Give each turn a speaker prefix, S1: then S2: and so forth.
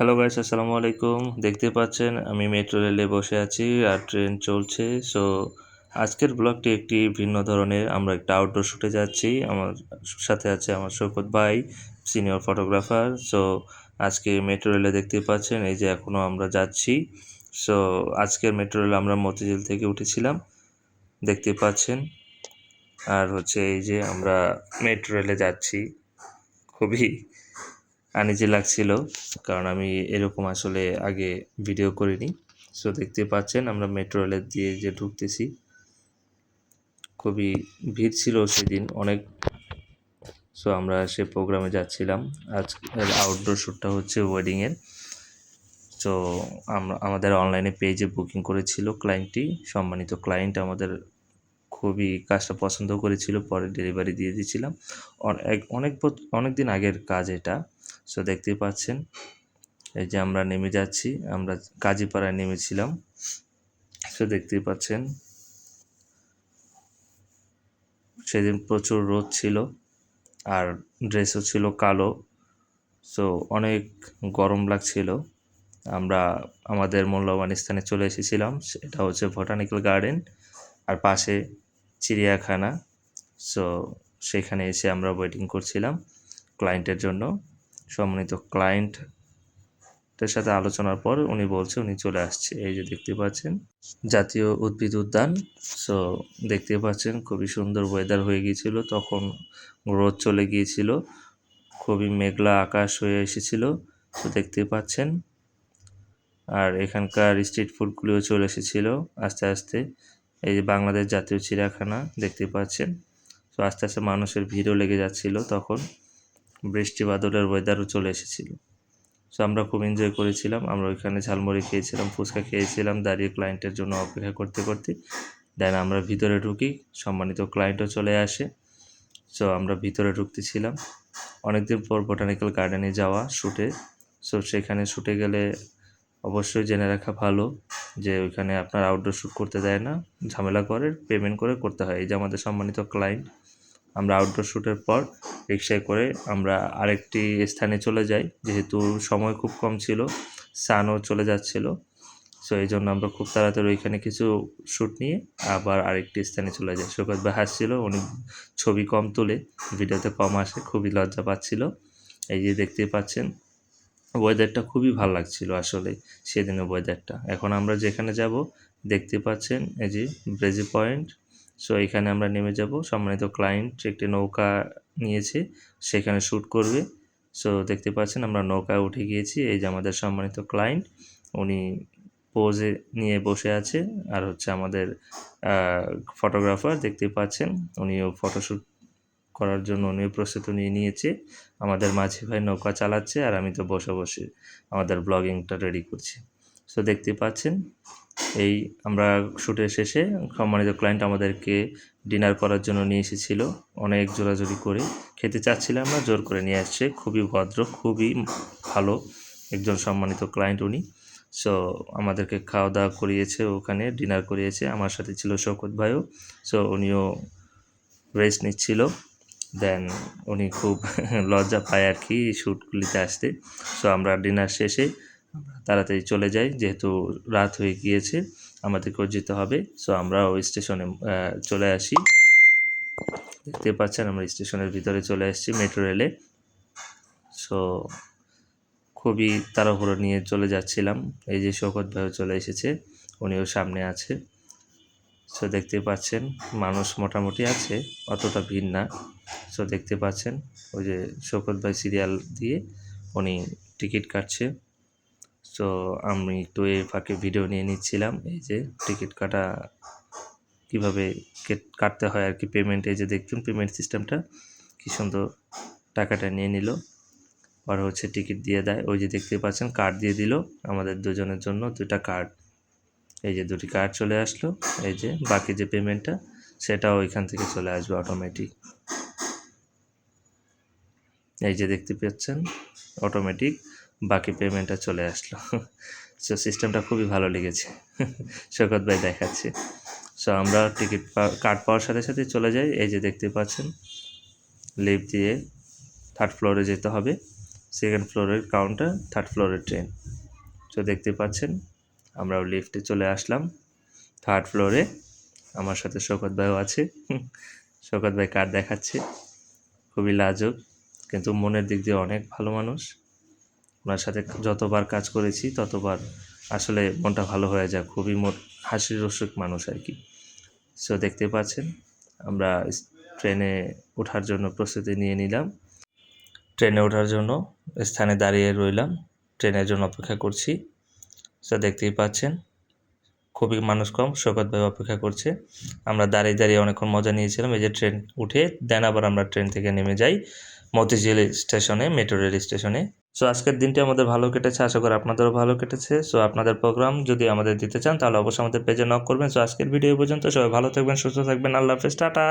S1: Hello guys আসসালামু আলাইকুম দেখতে পাচ্ছেন, আমি মেট্রো রেলে বসে আছি আর ট্রেন চলছে। সো আজকের ব্লগটি একটি ভিন্ন ধরনের। আমরা একটা আউটডোর শুটে যাচ্ছি। আমার সাথে আছে আমার শৌকত ভাই সিনিয়র ফটোগ্রাফার সো আজকে মেট্রো রেলে দেখতে পাচ্ছেন, এই যে এখনও আমরা যাচ্ছি। সো আজকের মেট্রো রেল আমরা মতিঝিল থেকে উঠেছিলাম। দেখতে পাচ্ছেন, আর হচ্ছে এই যে আমরা মেট্রো রেলে যাচ্ছি। খুবই আনিজি লাগছিল, কারণ আমি এরকম আসলে আগে ভিডিও করিনি। সো দেখতে পাচ্ছেন আমরা মেট্রো রেলের দিয়ে যে ঢুকতেছি। খুবই ভিড় ছিল সেদিন অনেক। সো আমরা সে প্রোগ্রামে যাচ্ছিলাম। আজকের আউটডোর শ্যুটটা হচ্ছে ওয়েডিংয়ের তো আমরা, আমাদের অনলাইনে পেজে বুকিং করেছিল ক্লায়েন্টটি সম্মানিত ক্লায়েন্ট আমাদের খুবই কাজটা পছন্দ করেছিল, পরে ডেলিভারি দিয়ে দিয়েছিলাম। অনেক অনেক অনেক দিন আগের কাজ এটা। সো দেখতেই পাচ্ছেন। এই যে আমরা নেমে যাচ্ছি, আমরা কাজীপাড়ায় নেমেছিলাম। সো দেখতেই পাচ্ছেন। সেদিন প্রচুর রোদ ছিল আর ড্রেসও ছিল কালো। সো অনেক গরম লাগছিল। আমরা আমাদের মূল্যবান স্থানে চলে এসেছিলাম। সেটা হচ্ছে বোটানিক্যাল গার্ডেন আর পাশে চিড়িয়াখানা। সো সেখানে এসে আমরা ওয়েটিং করছিলাম ক্লায়েন্টের জন্য। সম্মানিত ক্লায়েন্টের সাথে আলোচনার পর উনি বলছে, উনি চলে আসছে। এই যে দেখতে পাচ্ছেন, জাতীয় উদ্ভিদ উদ্যান। সো দেখতে পাচ্ছেন, খুবই সুন্দর ওয়েদার হয়ে গিয়েছিল। তখন রোদ চলে গিয়েছিল। খুবই মেঘলা আকাশ হয়ে এসেছিল। তো দেখতে পাচ্ছেন, আর এখানকার স্ট্রিট ফুডগুলিও চলে এসেছিল আস্তে আস্তে। এই যে বাংলাদেশ জাতীয় চিড়িয়াখানা, দেখতে পাচ্ছেন। তো আস্তে আস্তে মানুষের ভিড়ও লেগে যাচ্ছিল তখন। বৃষ্টি বাদলের ওয়েদারও চলে এসেছিল। সো আমরা খুব এনজয় করেছিলাম। আমরা ওইখানে ঝালমুড়ি খেয়েছিলাম, ফুচকা খেয়েছিলাম, দাঁড়িয়ে ক্লায়েন্টের জন্য অপেক্ষা করতে করতে। দেন আমরা ভিতরে ঢুকি, সম্মানিত ক্লায়েন্টও চলে আসে। সো আমরা ভিতরে ঢুকতেছিলাম। অনেকদিন পর বোটানিক্যাল গার্ডেনে যাওয়া শ্যুটে সো সেখানে শ্যুটে গেলে অবশ্যই জেনে রাখা ভালো যে ওইখানে আপনার আউটডোর শ্যুট করতে দেয় না। ঝামেলা করে পেমেন্ট করে করতে হয়। এই যে আমাদের সম্মানিত ক্লায়েন্ট আমরা আউটডোর শ্যুটের পর রিক্সায় করে আমরা আরেকটি স্থানে চলে যাই। যেহেতু সময় খুব কম ছিল সানও চলে যাচ্ছিল। সো এই জন্য আমরা খুব তাড়াতাড়ি ওইখানে কিছু শ্যুট নিয়ে আবার আরেকটি স্থানে চলে যাই। শোকত ভাই হাসছিল, উনি ছবি কম তুলে, ভিডিওতে কম আসে, খুবই লজ্জা পাচ্ছিল। এই যে দেখতে পাচ্ছেন ওয়েদারটা খুবই ভালো লাগছিল আসলে সেদিনের ওয়েদারটা এখন আমরা যেখানে যাব, দেখতে পাচ্ছেন এই যে ব্রেজি পয়েন্ট সো এখানে আমরা নেমে যাব। সম্মানিত ক্লায়েন্ট একটি নৌকা নিয়েছে, সেখানে শ্যুট করবে। সো দেখতে পাচ্ছেন আমরা নৌকায় উঠে গিয়েছি। এই যে আমাদের সম্মানিত ক্লায়েন্ট উনি পোজে নিয়ে বসে আছে। আর হচ্ছে আমাদের ফটোগ্রাফার দেখতে পাচ্ছেন, উনিও ফটোশ্যুট করার জন্য উনিও প্রস্তুতি নিয়ে নিয়েছে। আমাদের মাঝি ভাই নৌকা চালাচ্ছে আর আমি তো বসে বসে আমাদের ব্লগিংটা রেডি করছি। সো দেখতে পাচ্ছেন এই আমরা শ্যুটের শেষে সম্মানিত ক্লায়েন্ট আমাদেরকে ডিনার করার জন্য নিয়ে এসেছিল। অনেক জোরাজোরি করে খেতে চাচ্ছিলাম না, জোর করে নিয়ে আসছে। খুবই ভদ্র, খুবই ভালো একজন সম্মানিত ক্লায়েন্ট উনি। সো আমাদেরকে খাওয়া দাওয়া করিয়েছে, ওখানে ডিনার করিয়েছে। আমার সাথে ছিল শৌকত ভাইও। সো উনিও রেস্ট নিচ্ছিল। দেন উনি খুব লজ্জা পায় আর কি শ্যুটগুলিতে আসতে। সো আমরা ডিনার শেষে তাড়াতাড়ি চলে যাই, যেহেতু রাত হয়ে গিয়েছে, আমাদেরকেও যেতে হবে। সো আমরা ওই স্টেশনে চলে আসি। দেখতে পাচ্ছেন, আমরা স্টেশনের ভিতরে চলে আসছি মেট্রো রেলে। সো খুবই তাড়াহুড়ো নিয়ে চলে যাচ্ছিলাম। এই যে শৌকত ভাইও চলে এসেছে, উনিও সামনে আছে। সো দেখতে পাচ্ছেন, মানুষ মোটামুটি আছে, অতটা ভিড় না। সো দেখতে পাচ্ছেন, ওই যে শৌকত ভাই সিরিয়াল দিয়ে উনি টিকিট কাটছে। সো আমি একটু এই ফাঁকে ভিডিও নিয়ে নিচ্ছিলাম। এই যে টিকিট কাটা, কীভাবে কাটতে হয় আর কি পেমেন্ট এই যে দেখছেন পেমেন্ট সিস্টেমটা কী সুন্দর টাকাটা নিয়ে নিল। আর হচ্ছে টিকিট দিয়ে দেয়। ওই যে দেখতে পাচ্ছেন কার্ড দিয়ে দিল আমাদের দুজনের জন্য দুটা কার্ড এই যে দুটি কার্ড চলে আসলো। এই যে, বাকি যে পেমেন্টটা সেটাও ওইখান থেকে চলে আসবে অটোমেটিক এই যে দেখতে পাচ্ছেন অটোমেটিক বাকি পেমেন্টটা চলে আসলো। সো সিস্টেমটা খুবই ভালো লেগেছে। শকত ভাই দেখাচ্ছে। সো আমরা টিকিট কার্ড পাওয়ার সাথে সাথে চলে যাই। এই যে দেখতে পাচ্ছেন লিফট দিয়ে থার্ড ফ্লোরে যেতে হবে। সেকেন্ড ফ্লোরের কাউন্টার থার্ড ফ্লোরের ট্রেন সো দেখতে পাচ্ছেন, আমরাও লিফটে চলে আসলাম। থার্ড ফ্লোরে আমার সাথে শৌকত ভাইও আছে। শৌকত ভাই কার্ড দেখাচ্ছে। খুবই লাজক, কিন্তু মনের দিক দিয়ে অনেক ভালো মানুষ। ওনার সাথে যতবার কাজ করেছি, ততবার আসলে মনটা ভালো হয়ে যায়, খুবই মোট হাসির রসিক মানুষ আর কি। সো দেখতে পাচ্ছেন, আমরা ট্রেনে ওঠার জন্য প্রস্তুতি নিয়ে নিলাম। ট্রেনে ওঠার জন্য স্থানে দাঁড়িয়ে রইলাম, ট্রেনের জন্য অপেক্ষা করছি। সো দেখতেই পাচ্ছেন, খুবই মানুষ কম শোকত ভাই অপেক্ষা করছে। আমরা দাঁড়িয়ে দাঁড়িয়ে অনেকক্ষণ মজা নিয়েছিলাম, এই যে ট্রেন উঠে, দেন আবার আমরা ট্রেন থেকে নেমে যাই মতিঝিল স্টেশনে, মেট্রো রেল স্টেশনে। সো আজকের দিনটি আমাদের ভালো কেটেছে, আশা করি আপনাদেরও ভালো কেটেছে। সো আপনাদের প্রোগ্রাম যদি আমাদের দিতে চান, তাহলে অবশ্যই আমাদের পেজে নক করবেন। সো আজকের ভিডিও পর্যন্ত। সবাই ভালো থাকবেন, সুস্থ থাকবেন। আল্লাহ হাফেজ। টাটা।